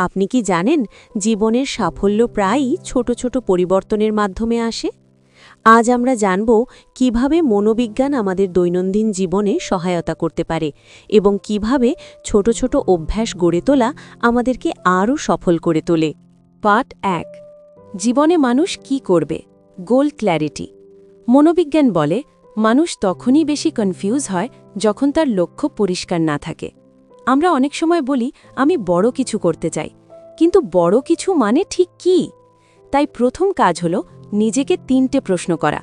আপনি কি জানেন জীবনের সাফল্য প্রায়ই ছোট ছোট পরিবর্তনের মাধ্যমে আসে? আজ আমরা জানব কীভাবে মনোবিজ্ঞান আমাদের দৈনন্দিন জীবনে সহায়তা করতে পারে এবং কীভাবে ছোট ছোট অভ্যাস গড়ে তোলা আমাদেরকে আরও সফল করে তোলে। পার্ট এক, জীবনে মানুষ কি করবে? Goal clarity. মনোবিজ্ঞান বলে, মানুষ তখনই বেশি কনফিউজ হয় যখন তার লক্ষ্য পরিষ্কার না থাকে। আমরা অনেক সময় বলি, আমি বড় কিছু করতে চাই। কিন্তু বড় কিছু মানে ঠিক কি? তাই প্রথম কাজ হল নিজেকে তিনটে প্রশ্ন করা।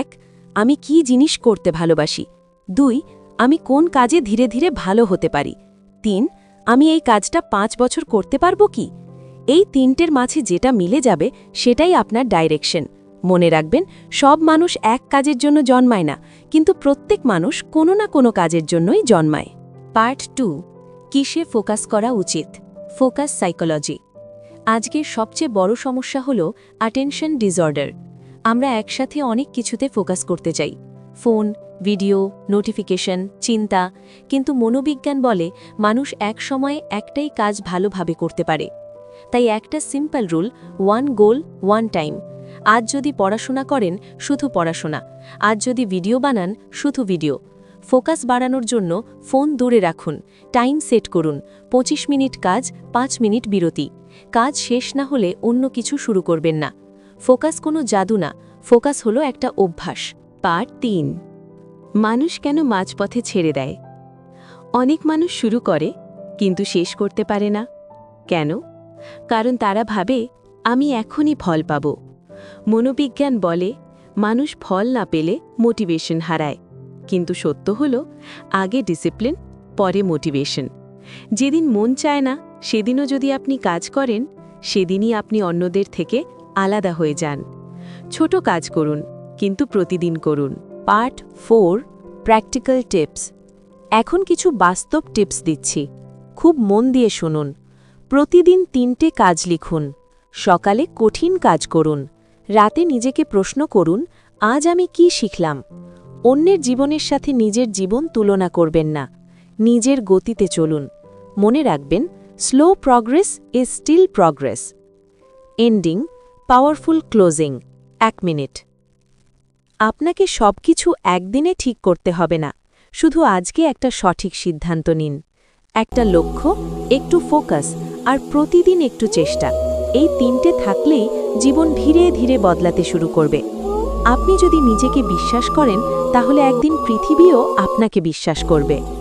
এক, আমি কি জিনিস করতে ভালোবাসি? দুই, আমি কোন কাজে ধীরে ধীরে ভালো হতে পারি? তিন, আমি এই কাজটা পাঁচ বছর করতে পারব কি? এই তিনটের মাঝে যেটা মিলে যাবে সেটাই আপনার ডাইরেকশন। মনে রাখবেন, সব মানুষ এক কাজের জন্য জন্মায় না, কিন্তু প্রত্যেক মানুষ কোনো না কোনো কাজের জন্যই জন্মায়। পার্ট টু কিসে ফোকাস করা উচিত? Focus psychology. আজকের সবচেয়ে বড় সমস্যা হল অ্যাটেনশন ডিসঅর্ডার আমরা একসাথে অনেক কিছুতে ফোকাস করতে চাই। ফোন, ভিডিও, নোটিফিকেশন, চিন্তা। কিন্তু মনোবিজ্ঞান বলে মানুষ এক সময়ে একটাই কাজ ভালোভাবে করতে পারে। তাই একটা simple rule one goal one time আজ যদি পড়াশোনা করেন, শুধু পড়াশোনা। আজ যদি ভিডিও বানান, শুধু ভিডিও ফোকাস বাড়ানোর জন্য ফোন দূরে রাখুন, টাইম সেট করুন ২৫ মিনিট কাজ, পাঁচ মিনিট বিরতি। কাজ শেষ না হলে অন্য কিছু শুরু করবেন না। ফোকাস কোনো জাদু না, ফোকাস হলো একটা অভ্যাস। পার্ট তিন। মানুষ কেন মাঝপথে ছেড়ে দেয়? অনেক মানুষ শুরু করে, কিন্তু শেষ করতে পারে না। কেন? কারণ তারা ভাবে, আমি এখনই ফল পাব। মনোবিজ্ঞান বলে, মানুষ ফল না পেলে মোটিভেশন হারায়। কিন্তু সত্য হল, আগে ডিসিপ্লিন পরে মোটিভেশন যেদিন মন চায় না, সেদিনও যদি আপনি কাজ করেন, সেদিনই আপনি অন্যদের থেকে আলাদা হয়ে যান। ছোট কাজ করুন, কিন্তু প্রতিদিন করুন। Part four, practical tips. এখন কিছু বাস্তব টিপস দিচ্ছি। খুব মন দিয়ে শুনুন। প্রতিদিন তিনটে কাজ লিখুন। সকালে কঠিন কাজ করুন। রাতে নিজেকে প্রশ্ন করুন, আজ আমি কি শিখলাম? অন্যের জীবনের সাথে নিজের জীবন তুলনা করবেন না। নিজের গতিতে চলুন। মনে রাখবেন slow progress is still progress ending powerful closing এক মিনিট। আপনাকে সবকিছু একদিনে ঠিক করতে হবে না। শুধু আজকে একটা সঠিক সিদ্ধান্ত নিন। একটা লক্ষ্য, একটু ফোকাস আর প্রতিদিন একটু চেষ্টা। এই তিনটে থাকলেই জীবন ধীরে ধীরে বদলাতে শুরু করবে। আপনি যদি নিজেকে বিশ্বাস করেন তাহলে একদিন পৃথিবীও আপনাকে বিশ্বাস করবে।